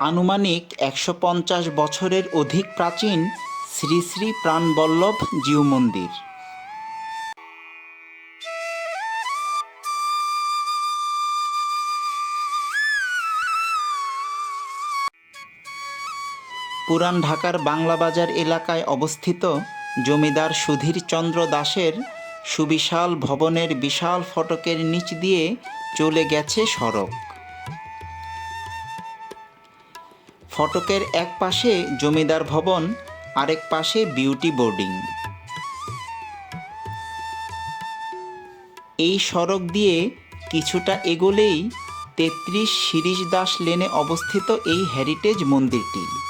আনুমানিক একশো পঞ্চাশ বছরের অধিক প্রাচীন শ্রী শ্রী প্রাণবল্লভ জিউ মন্দির পুরান ঢাকার বাংলা বাজার এলাকায় অবস্থিত জমিদার সুধীর চন্দ্র দাসের সুবিশাল ভবনের বিশাল ফটকের নিচ দিয়ে চলে গেছে সড়ক। ফটকের এক পাশে জমিদার ভবন, আরেক পাশে বিউটি বোর্ডিং। এই সড়ক দিয়ে কিছুটা এগোলেই তেত্রিশ শিরিষ দাস লেনে অবস্থিত এই হেরিটেজ মন্দিরটি।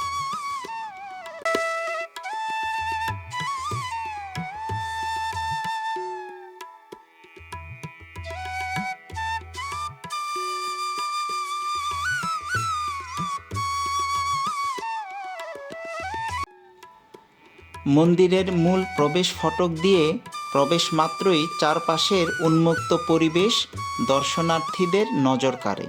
মন্দিরের মূল প্রবেশ ফটক দিয়ে প্রবেশ মাত্রই চারপাশের উন্মুক্ত পরিবেশ দর্শনার্থীদের নজর কাড়ে।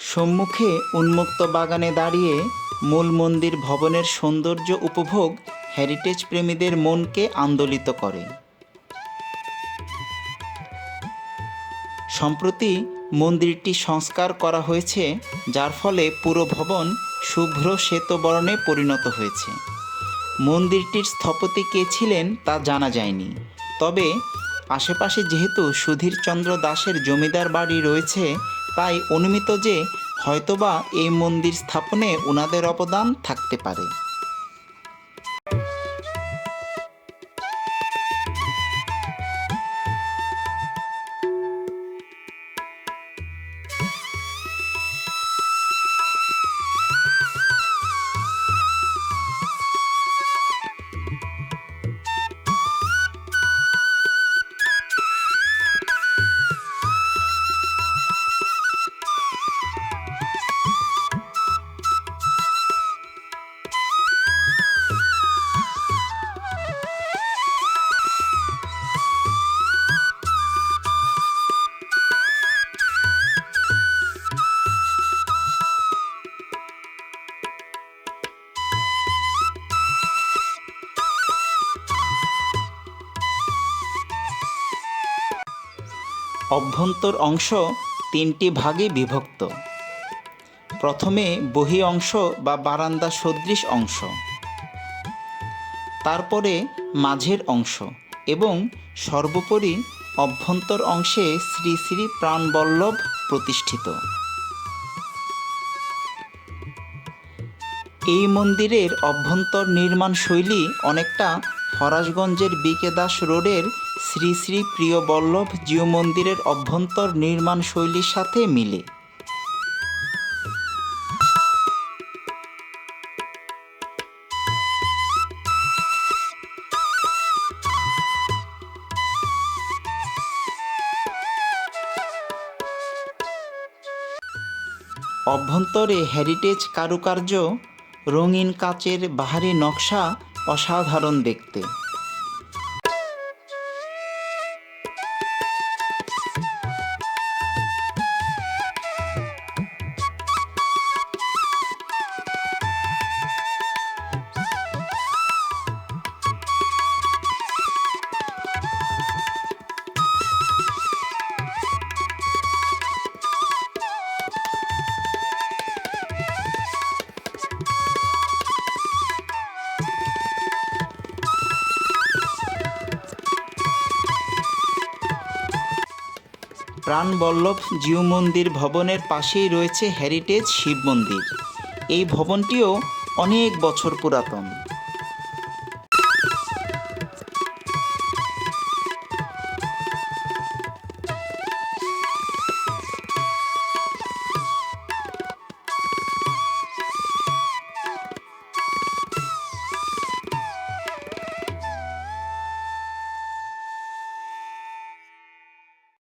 সম্মুখে উন্মুক্ত বাগানে দাঁড়িয়ে মূল মন্দির ভবনের সৌন্দর্য উপভোগ হেরিটেজ প্রেমীদের মনকে আন্দোলিত করে। সম্প্রতি মন্দিরটি সংস্কার করা হয়েছে, যার ফলে পুরো ভবন শুভ্র শ্বেতবর্ণে পরিণত হয়েছে। মন্দিরটির স্থপতি কে ছিলেন তা জানা যায়নি। তবে আশেপাশে যেহেতু সুধীরচন্দ্র দাসের জমিদার বাড়ি রয়েছে, তাই অনুমিত যে হয়তোবা এই মন্দির স্থাপনে ওনাদের অবদান থাকতে পারে। অভ্যন্তর অংশ তিনটি ভাগে বিভক্ত। প্রথমে বহি অংশ বা বারান্দা সদৃশ অংশ। তারপরে মাঝের অংশ এবং সর্বোপরি অভ্যন্তর অংশে শ্রী শ্রী প্রাণবল্লভ প্রতিষ্ঠিত। এই মন্দিরের অভ্যন্তর নির্মাণ শৈলী অনেকটা ফরাসগঞ্জের বিকে দাস রোডের শ্রী শ্রী প্রিয় বল্লভ জিও মন্দিরের অভ্যন্তর নির্মাণ শৈলীর সাথে মিলে। অভ্যন্তরে হেরিটেজ কারুকার্য, রঙিন কাচের বাহারি নকশা অসাধারণ দেখতে। প্রাণবল্লভ জিউ মন্দির ভবনের পাশেই রয়েছে হেরিটেজ শিব মন্দির। এই ভবনটিও অনেক বছর পুরাতন।